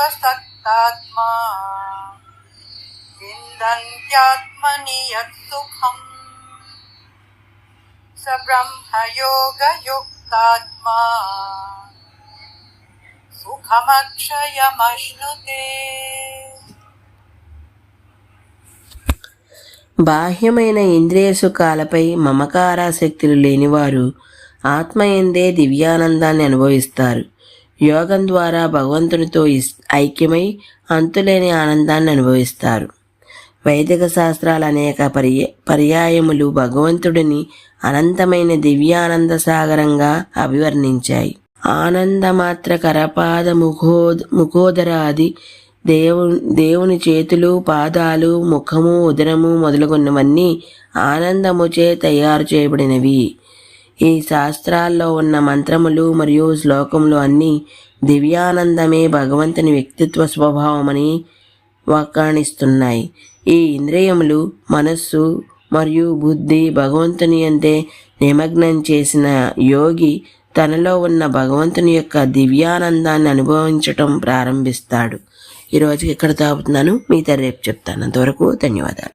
स्पर्शेष्वसक्तात्मा विन्दन्त्यात्मनि यत्सुखम् स ब्रह्मयोगयुक्तात्मा सुखमक्षयमश्नुते బాహ్యమైన ఇంద్రియ సుఖాలపై మమకారాసక్తులు లేనివారు ఆత్మయందే దివ్యానందాన్ని అనుభవిస్తారు యోగం ద్వారా భగవంతునితో ఇస్- ఐక్యమై అంతులేని ఆనందాన్ని అనుభవిస్తారు. వైదిక శాస్త్రాలు అనేక పర్య పర్యాయములు భగవంతుడిని అనంతమైన దివ్యానంద సాగరంగా అభివర్ణించాయి. ఆనందమాత్ర కరపాద ముఖో ముఖోదరాది దేవు దేవుని చేతులు పాదాలు ముఖము ఉదరము మొదలగున్నవన్నీ ఆనందముచే తయారు చేయబడినవి. ఈ శాస్త్రాల్లో ఉన్న మంత్రములు మరియు శ్లోకములు అన్నీ దివ్యానందమే భగవంతుని వ్యక్తిత్వ స్వభావమని వ్యాఖ్యానిస్తున్నాయి ఈ ఇంద్రియములు మనస్సు మరియు బుద్ధి భగవంతుని అంతే నిమగ్నం చేసిన యోగి తనలో ఉన్న భగవంతుని యొక్క దివ్యానందాన్ని అనుభవించటం ప్రారంభిస్తాడు. ఈరోజుకి ఇక్కడ తాగుతున్నాను. మిగతా రేపు చెప్తాను. అంతవరకు ధన్యవాదాలు.